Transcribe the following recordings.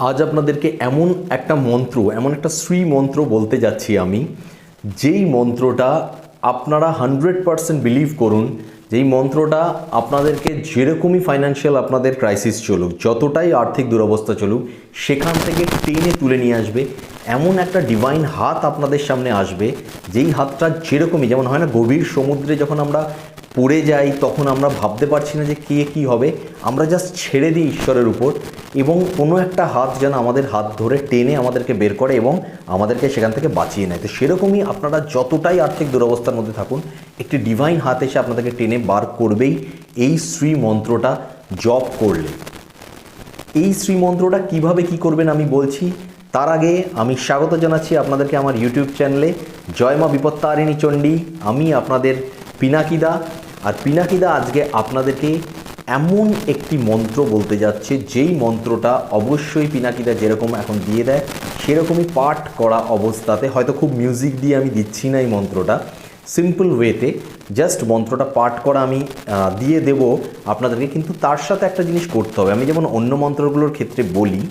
আজ আপনাদেরকে এমন একটা মন্ত্র, এমন একটা শ্রী মন্ত্র বলতে যাচ্ছি আমি, যেই মন্ত্রটা আপনারা হান্ড্রেড পারসেন্ট বিলিভ করুন, যেই মন্ত্রটা আপনাদেরকে যেরকমই ফাইন্যান্সিয়াল আপনাদের ক্রাইসিস চলুক, যতটাই আর্থিক দুরবস্থা চলুক, সেখান থেকে টেনে তুলে নিয়ে আসবে, এমন একটা ডিভাইন হাত আপনাদের সামনে আসবে, যেই হাতটা যেরকমই, যেমন হয় না গভীর সমুদ্রে যখন আমরা পড়ে যাই, তখন আমরা ভাবতে পারছি না যে কে কী হবে। আমরা জাস্ট ছেড়ে দিই ঈশ্বরের উপর এবং কোনো একটা হাত যেন আমাদের হাত ধরে টেনে আমাদেরকে বের করে এবং আমাদেরকে সেখান থেকে বাঁচিয়ে নেয়। তো সেরকমই আপনারা যতটাই আর্থিক দুরবস্থার মধ্যে থাকুন, একটি ডিভাইন হাত এসে আপনাদেরকে টেনে বার করবেই এই শ্রী মন্ত্রটা জপ করলে। এই শ্রীমন্ত্রটা কীভাবে কি করবেন আমি বলছি? তার আগে আমি স্বাগত জানাচ্ছি আপনাদেরকে আমার ইউটিউব চ্যানেলে জয়মা বিপত্তারিণী চণ্ডী, আমি আপনাদের পিনাকিদা। আর পিনাকিদা আজকে আপনাদেরকে এমন একটি মন্ত্র বলতে যাচ্ছে, যেই মন্ত্রটা অবশ্যই পিনাকিদা যেরকম এখন দিয়ে দেয়, সেরকমই পাঠ করা অবস্থাতে, হয়তো খুব মিউজিক দিয়ে আমি দিচ্ছি না এই মন্ত্রটা সিম্পল ওয়েতে জাস্ট মন্ত্রটা পাঠ করা আমি দিয়ে দেব আপনাদেরকে, কিন্তু তার সাথে একটা জিনিস করতে হবে। আমি যেমন অন্য মন্ত্রগুলোর ক্ষেত্রে বলি,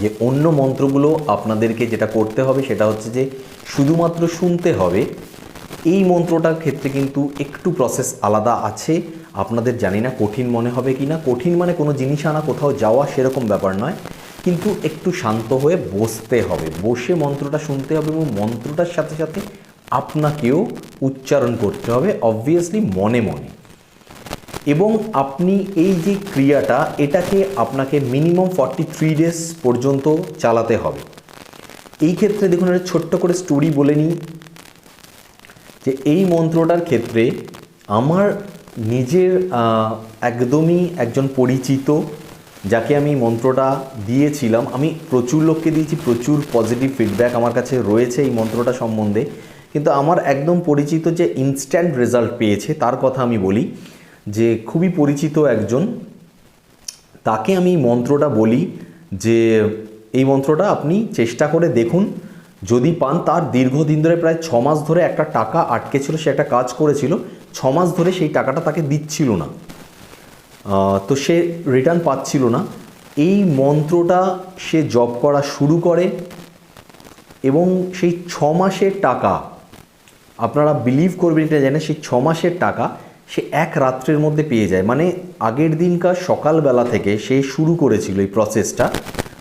যে অন্য মন্ত্রগুলো আপনাদেরকে যেটা করতে হবে, সেটা হচ্ছে যে শুধুমাত্র শুনতে হবে এই মন্ত্রটার ক্ষেত্রে কিন্তু একটু প্রসেস আলাদা আছে। আপনাদের জানি না কঠিন মনে হবে কি না কঠিন মানে কোনো জিনিস আনা, কোথাও যাওয়া সেরকম ব্যাপার নয়। কিন্তু একটু শান্ত হয়ে বসতে হবে। বসে মন্ত্রটা শুনতে হবে এবং মন্ত্রটার সাথে সাথে আপনাকেও উচ্চারণ করতে হবে অবভিয়াসলি মনে মনে। এবং আপনি এই যে ক্রিয়াটা, এটাকে আপনাকে মিনিমাম ফর্টি থ্রি ডেজ পর্যন্ত চালাতে হবে। এই ক্ষেত্রে দেখুন, একটা ছোট্ট করে স্টোরি বলে নিই। যে এই মন্ত্রটার ক্ষেত্রে আমার নিজের একদমই একজন পরিচিত যাকে আমি মন্ত্রটা দিয়েছিলাম, আমি প্রচুর লোককে দিয়েছি, প্রচুর পজিটিভ ফিডব্যাক আমার কাছে রয়েছে এই মন্ত্রটা সম্বন্ধে। কিন্তু আমার একদম পরিচিত যে ইনস্ট্যান্ট রেজাল্ট পেয়েছে, তার কথা আমি বলি যে খুবই পরিচিত একজন, তাকে আমি মন্ত্রটা বলি যে, এই মন্ত্রটা আপনি চেষ্টা করে দেখুন যদি পান তার দীর্ঘদিন ধরে প্রায় ছ মাস ধরে একটা টাকা আটকে ছিল, সে একটা কাজ করেছিল। ছ মাস ধরে সেই টাকাটা তাকে দিচ্ছিল না। তো সে রিটার্ন পাচ্ছিল না। এই মন্ত্রটা সে জব করা শুরু করে এবং সেই ছ মাসের টাকা, আপনারা বিলিভ করবেন এটা জানেন সেই ছ মাসের টাকা সে এক রাত্রের মধ্যে পেয়ে যায়। মানে আগের দিনকার সকালবেলা থেকে সে শুরু করেছিল এই প্রসেসটা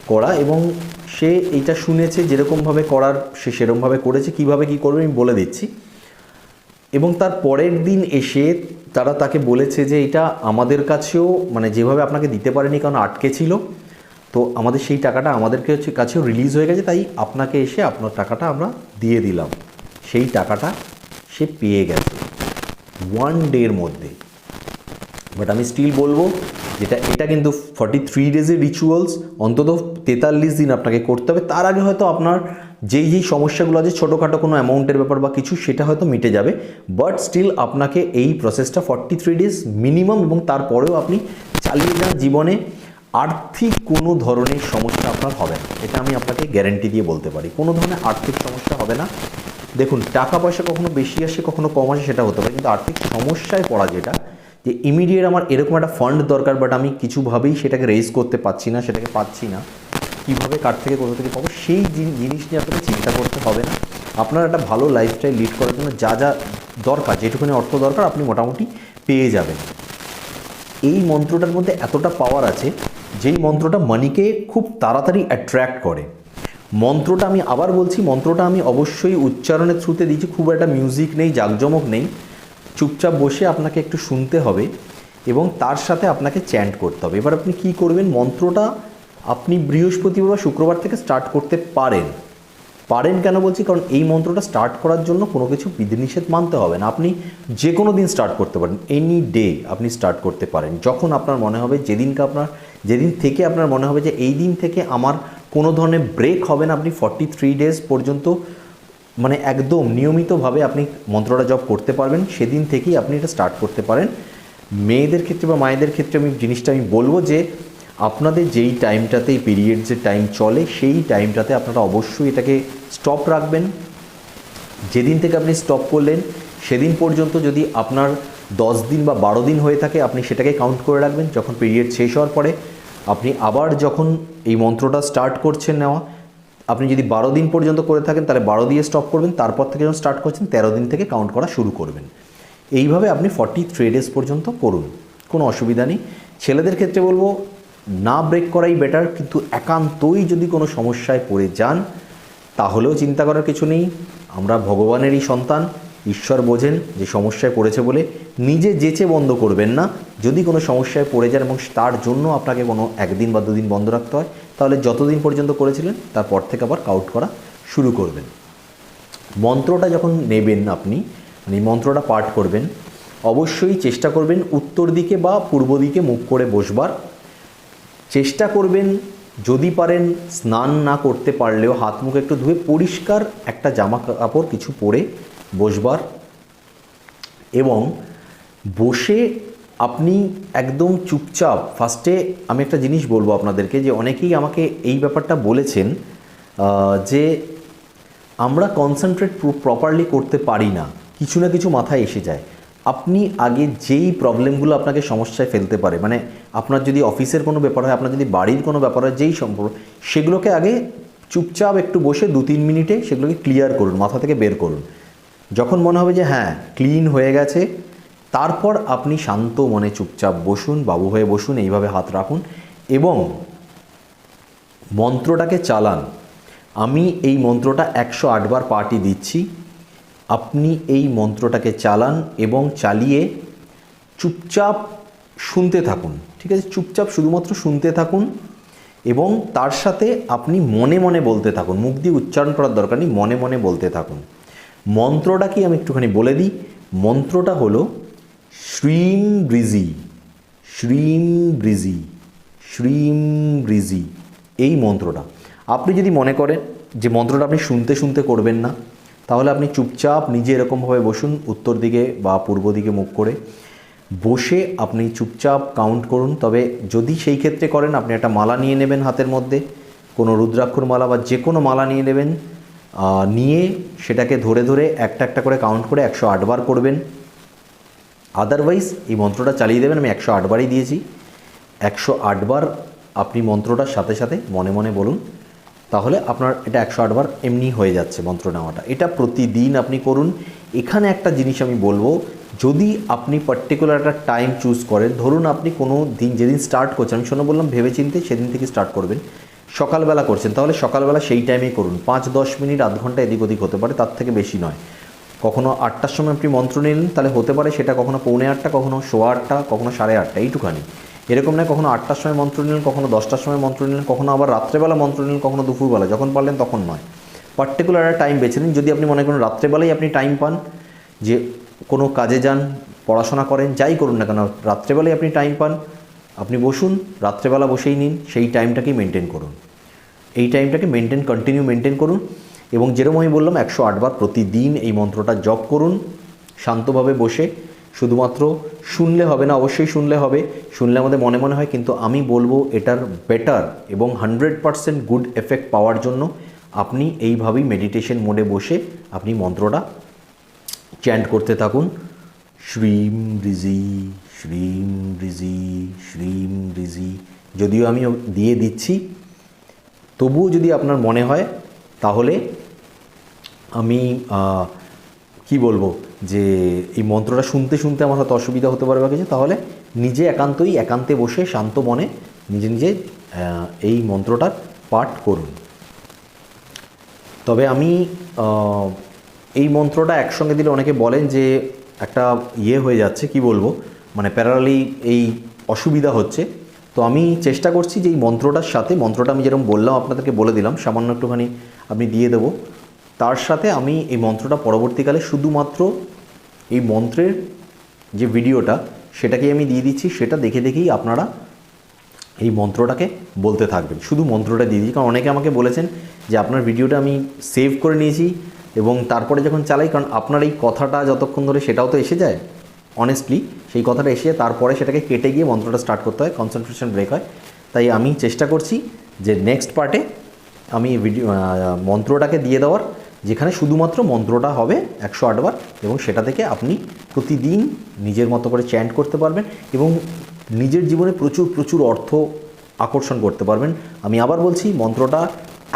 করা এবং সে এইটা শুনেছে, যেরকমভাবে করার সে সেরকমভাবে করেছে, কীভাবে কি করবে আমি বলে দিচ্ছি। এবং তার পরের দিন এসে তারা তাকে বলেছে যে, এটা আমাদের কাছেও মানে যেভাবে আপনাকে দিতে পারেনি, কারণ আটকে ছিল, তো আমাদের সেই টাকাটা আমাদেরকে হচ্ছে কাছেও রিলিজ হয়ে গেছে, তাই আপনাকে এসে আপনার টাকাটা আমরা দিয়ে দিলাম। সেই টাকাটা সে পেয়ে গেছে। ওয়ান ডের মধ্যে। বাট আমি স্টিল বলব যেটা এটা কিন্তু ফর্টি থ্রি ডেজের রিচুয়ালস অন্তত তেতাল্লিশ দিন আপনাকে করতে হবে। তার আগে হয়তো আপনার যেই যেই সমস্যাগুলো আছে, ছোটোখাটো কোনো অ্যামাউন্টের ব্যাপার বা কিছু, সেটা হয়তো মিটে যাবে। বাট স্টিল আপনাকে এই প্রসেসটা ফর্টি থ্রি ডেজ মিনিমাম এবং তারপরেও আপনি চালিয়ে যান জীবনে। আর্থিক কোনো ধরনের সমস্যা আপনার হবে না। এটা আমি আপনাকে গ্যারেন্টি দিয়ে বলতে পারি। কোনো ধরনের আর্থিক সমস্যা হবে না। দেখুন, টাকা পয়সা কখনো বেশি আসে, কখনো কম আসে, সেটা হতে পারে। কিন্তু আর্থিক সমস্যায় পড়া যেটা যে ইমিডিয়েট আমার এরকম একটা ফান্ড দরকার বাট আমি কিছুভাবেই সেটাকে রেজ করতে পারছি না, সেটাকে পাচ্ছি না। কীভাবে, কার থেকে, কোথা থেকে পাবো, সেই জিনিস নিয়ে আপনাকে চিন্তা করতে হবে না। আপনার একটা ভালো লাইফস্টাইল লিড করার জন্য যা যা দরকার, যেটুকুনি অর্থ দরকার, আপনি মোটামুটি পেয়ে যাবেন। এই মন্ত্রটার মধ্যে এতটা পাওয়ার আছে, যেই মন্ত্রটা মানিকে খুব তাড়াতাড়ি অ্যাট্রাক্ট করে। মন্ত্রটা আমি আবার বলছি, মন্ত্রটা আমি অবশ্যই উচ্চারণের থ্রুতে দিয়েছি খুব একটা মিউজিক নেই, জাঁকজমক নেই। চুপচাপ বসে আপনাকে একটু শুনতে হবে এবং তার সাথে আপনাকে চ্যান্ট করতে হবে। এবার আপনি কি করবেন? মন্ত্রটা আপনি বৃহস্পতিবার বা শুক্রবার থেকে স্টার্ট করতে পারেন। পারেন কেন বলছি? কারণ এই মন্ত্রটা স্টার্ট করার জন্য কোনো কিছু বিধিনিষেধ মানতে হবে না। আপনি যে কোনো দিন স্টার্ট করতে পারেন। এনি ডে আপনি স্টার্ট করতে পারেন। যখন আপনার মনে হবে যেদিনকে আপনার, যেদিন থেকে আপনার মনে হবে যে এই দিন থেকে আমার কোনো ধরনের ব্রেক হবে না, আপনি ফর্টি থ্রি ডেজ পর্যন্ত মানে একদম নিয়মিতভাবে আপনি মন্ত্রটা জপ করতে পারবেন, সেদিন থেকেই আপনি এটা স্টার্ট করতে পারেন। মেয়েদের ক্ষেত্রে বা মায়েদের ক্ষেত্রে আমি জিনিসটা আমি বলব যে, আপনাদের যেই টাইমটাতে এই যে টাইম চলে, সেই টাইমটাতে আপনারা অবশ্যই এটাকে স্টপ রাখবেন। যেদিন থেকে আপনি স্টপ করলেন, সেদিন পর্যন্ত যদি আপনার দশ দিন বা বারো দিন হয়ে থাকে, আপনি সেটাকে কাউন্ট করে রাখবেন। যখন পিরিয়ড শেষ হওয়ার পরে, আপনি আবার যখন এই মন্ত্রটা স্টার্ট করছেন নেওয়া আপনি যদি বারো দিন পর্যন্ত করে থাকেন, তাহলে বারো দিয়ে স্টপ করবেন, তারপর থেকে যখন স্টার্ট করছেন, তেরো দিন থেকে কাউন্ট করা শুরু করবেন। এইভাবে আপনি ফর্টি থ্রি ডেজ পর্যন্ত করুন, কোনো অসুবিধা নেই। ছেলেদের ক্ষেত্রে বলব, না ব্রেক করাই বেটার কিন্তু একান্তই যদি কোনো সমস্যায় পড়ে যান, তাহলেও চিন্তা করার কিছু নেই। আমরা ভগবানেরই সন্তান, ঈশ্বর বোঝেন যে সমস্যায় পড়েছে বলে। নিজে যেচে বন্ধ করবেন না। যদি কোনো সমস্যায় পড়ে যান এবং তার জন্য আপনাকে কোনো একদিন বা দুদিন বন্ধ রাখতে হয় তাহলে যতদিন পর্যন্ত করেছিলেন, তারপর থেকে আবার কাউট করা শুরু করবেন। মন্ত্রটা যখন নেবেন আপনি মানে মন্ত্রটা পাঠ করবেন, অবশ্যই চেষ্টা করবেন উত্তর দিকে বা পূর্ব দিকে মুখ করে বসবার। চেষ্টা করবেন যদি পারেন স্নান না করতে পারলেও হাত মুখ একটু ধুয়ে পরিষ্কার একটা জামা কাপড় কিছু পরে বসবার। এবং বসে আপনি একদম চুপচাপ ফার্স্টে আমি একটা জিনিস বলব আপনাদেরকে যে অনেকেই আমাকে এই ব্যাপারটা বলেছেন যে আমরা কনসেন্ট্রেট প্রপারলি করতে পারি না, কিছু না কিছু মাথায় এসে যায়। আপনি আগে যেই প্রবলেমগুলো আপনাকে সমস্যায় ফেলতে পারে মানে আপনার যদি অফিসের কোনো ব্যাপার হয়, আপনার যদি বাড়ির কোনো ব্যাপার হয়, যেই সম্পর্ক সেগুলোকে আগে চুপচাপ একটু বসে দু তিন মিনিটে সেগুলোকে ক্লিয়ার করুন, মাথা থেকে বের করুন। যখন মনে হবে যে হ্যাঁ ক্লিন হয়ে গেছে তারপর আপনি শান্ত মনে চুপচাপ বসুন, বাবু হয়ে বসুন, এইভাবে হাত রাখুন এবং মন্ত্রটাকে চালান। আমি এই মন্ত্রটা একশো আটবার পার্টি দিচ্ছি। আপনি এই মন্ত্রটাকে চালান এবং চালিয়ে চুপচাপ শুনতে থাকুন, ঠিক আছে? চুপচাপ শুধুমাত্র শুনতে থাকুন এবং তার সাথে আপনি মনে মনে বলতে থাকুন, মুখ দিয়ে উচ্চারণ করার দরকার নেই, মনে মনে বলতে থাকুন। মন্ত্রটা কি আমি একটুখানি বলে দিই? মন্ত্রটা হলো শ্রীম ব্রিজি শ্রীম ব্রিজি শ্রীম ব্রিজি এই মন্ত্রটা। আপনি যদি মনে করেন যে মন্ত্রটা আপনি শুনতে শুনতে করবেন না, তাহলে আপনি চুপচাপ নিজে এরকমভাবে বসুন উত্তর দিকে বা পূর্ব দিকে মুখ করে। বসে আপনি চুপচাপ কাউন্ট করুন। তবে যদি সেই ক্ষেত্রে করেন, আপনি একটা মালা নিয়ে নেবেন হাতের মধ্যে, কোনো রুদ্রাক্ষর মালা বা যে কোনো মালা নিয়ে নেবেন। নিয়ে সেটাকে ধরে ধরে একটা একটা করে কাউন্ট করে একশো আটবার করবেন। আদারওয়াইজ এই মন্ত্রটা চালিয়ে দেবেন, আমি একশো আটবারই দিয়েছি। একশো আটবার আপনি মন্ত্রটার সাথে সাথে মনে মনে বলুন, তাহলে আপনার এটা একশো আটবার এমনি হয়ে যাচ্ছে মন্ত্র নেওয়াটা। এটা প্রতিদিন আপনি করুন। এখানে একটা জিনিস আমি বলব, যদি আপনি পার্টিকুলার একটা টাইম চুজ করেন, ধরুন আপনি কোনো দিন যেদিন স্টার্ট করছেন, আমি শোনো বললাম ভেবেচিন্তে সেদিন থেকে স্টার্ট করবেন, সকালবেলা করছেন, তাহলে সকালবেলা সেই টাইমেই করুন। পাঁচ দশ মিনিট, আধ ঘণ্টা এদিক ওদিক হতে পারে, তার থেকে বেশি নয়। কখনো আটটার সময় আপনি মন্ত্র নিলেন, তাহলে হতে পারে সেটা কখনো পৌনে আটটা, কখনো সোয়া আটটা, কখনো সাড়ে আটটা, এইটুখানি। এরকম নয় কখনো আটটার সময় মন্ত্র নিলেন, কখনো দশটার সময় মন্ত্র নিলেন, কখনো আবার রাত্রেবেলা মন্ত্র নিলেন, কখনো দুপুরবেলা, যখন পারলেন তখন নয়। পার্টিকুলার একটা টাইম বেছে নিন, যদি আপনি মনে করেন রাত্রেবেলায় আপনি টাইম পান, যে কোনো কাজে যান, পড়াশোনা করেন, যাই করুন না কেন, রাত্রেবেলায় আপনি টাইম পান, আপনি বসুন, রাত্রেবেলা বসেই নিন, সেই টাইমটাকেই মেনটেন করুন। এই টাইমটাকে মেনটেন কন্টিনিউ মেনটেন করুন। এবং যেরকম আমি বললাম, একশো আটবার প্রতিদিন এই মন্ত্রটা জপ করুন, শান্তভাবে বসে। শুধুমাত্র শুনলে হবে না, অবশ্যই শুনলে হবে। শুনলে আমাদের মনে মনে হয়, কিন্তু আমি বলব এটার বেটার এবং হান্ড্রেড পারসেন্ট গুড এফেক্ট পাওয়ার জন্য আপনি এইভাবেই মেডিটেশন মোডে বসে আপনি মন্ত্রটা চ্যান্ট করতে থাকুন। শ্রীম রিজি শ্রীম রিজি শ্রীম রিজি যদিও আমি দিয়ে দিচ্ছি, তবুও যদি আপনার মনে হয়, তাহলে আমি কি বলব যে এই মন্ত্রটা শুনতে শুনতে আমার হয়তো অসুবিধা হতে পারে বা কিছু, তাহলে নিজে একান্তই একান্তে বসে শান্ত মনে নিজে নিজে এই মন্ত্রটার পাঠ করুন। তবে আমি এই মন্ত্রটা একসঙ্গে দিলে অনেকে বলেন যে একটা ইয়ে হয়ে যাচ্ছে, কি বলব মানে প্যারালি এই অসুবিধা হচ্ছে। তো আমি চেষ্টা করছি যে এই মন্ত্রটার সাথে, মন্ত্রটা আমি যেরকম বললাম, আপনাদেরকে বলে দিলাম, সামান্য একটুখানি আমি দিয়ে দেবো। তার সাথে আমি এই মন্ত্রটা পরবর্তীকালে শুধুমাত্র এই মন্ত্রের যে ভিডিওটা, সেটাকেই আমি দিয়ে দিচ্ছি, সেটা দেখে দেখেই আপনারা এই মন্ত্রটাকে বলতে থাকবেন। শুধু মন্ত্রটা দিয়ে দিচ্ছি, কারণ অনেকে আমাকে বলেছেন যে আপনার ভিডিওটা আমি সেভ করে নিয়েছি এবং তারপরে যখন চালাই, কারণ আপনার এই কথাটা যতক্ষণ ধরে সেটাও তো এসে যায় অনেস্টলি সেই কথাটা এসে তারপরে সেটাকে কেটে গিয়ে মন্ত্রটা স্টার্ট করতে হয় কনসেন্ট্রেশন ব্রেক হয়। তাই আমি চেষ্টা করছি যে নেক্সট পার্টে আমি ভিডিও মন্ত্রটাকে দিয়ে দেওয়ার। যেখানে শুধুমাত্র মন্ত্রটা হবে একশো আটবার এবং সেটা থেকে আপনি প্রতিদিন নিজের মতো করে চ্যান্ট করতে পারবেন এবং নিজের জীবনে প্রচুর প্রচুর অর্থ আকর্ষণ করতে পারবেন। আমি আবার বলছি, মন্ত্রটা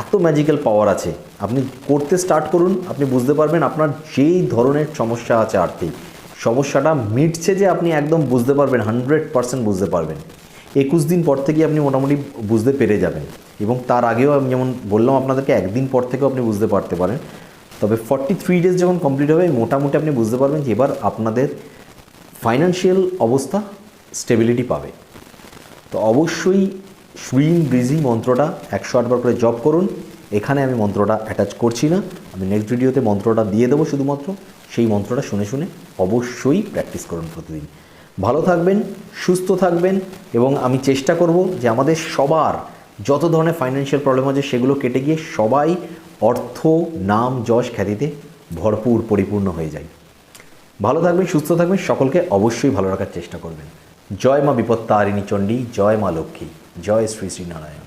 এত ম্যাজিক্যাল পাওয়ার আছে। আপনি করতে স্টার্ট করুন, আপনি বুঝতে পারবেন আপনার যেই ধরনের সমস্যা আছে আর্থিক। সমস্যাটা মিটছে যে আপনি একদম বুঝতে পারবেন হান্ড্রেড পারসেন্ট বুঝতে পারবেন। একুশ দিন পর থেকে আপনি মোটামুটি বুঝতে পেরে যাবেন। এবং তার আগেও আমি যেমন বললাম আপনাদেরকে, একদিন পর থেকেও আপনি বুঝতে পারতে পারেন। তবে ফর্টি থ্রি ডেজ যখন কমপ্লিট হবে, মোটামুটি আপনি বুঝতে পারবেন যে এবার আপনাদের ফাইন্যান্সিয়াল অবস্থা স্টেবিলিটি পাবে। তো অবশ্যই সুইং ব্রিজি মন্ত্রটা একশো আটবার করে জব করুন। এখানে আমি মন্ত্রটা অ্যাটাচ করছি না। আমি নেক্সট ভিডিওতে মন্ত্রটা দিয়ে দেবো শুধুমাত্র। সেই মন্ত্রটা শুনে শুনে অবশ্যই প্র্যাকটিস করুন প্রতিদিন। ভালো থাকবেন, সুস্থ থাকবেন এবং আমি চেষ্টা করব যে আমাদের সবার যত ধরনের ফাইন্যান্সিয়াল প্রবলেম আছে সেগুলো কেটে গিয়ে সবাই অর্থ, নাম, যশ খ্যাতিতে ভরপুর, পরিপূর্ণ হয়ে যায়। ভালো থাকবেন, সুস্থ থাকবেন, সকলকে অবশ্যই ভালো রাখার চেষ্টা করবেন। জয় মা বিপত্তারিণী চণ্ডী, জয় মা লক্ষ্মী, জয় শ্রী শ্রী নারায়ণ।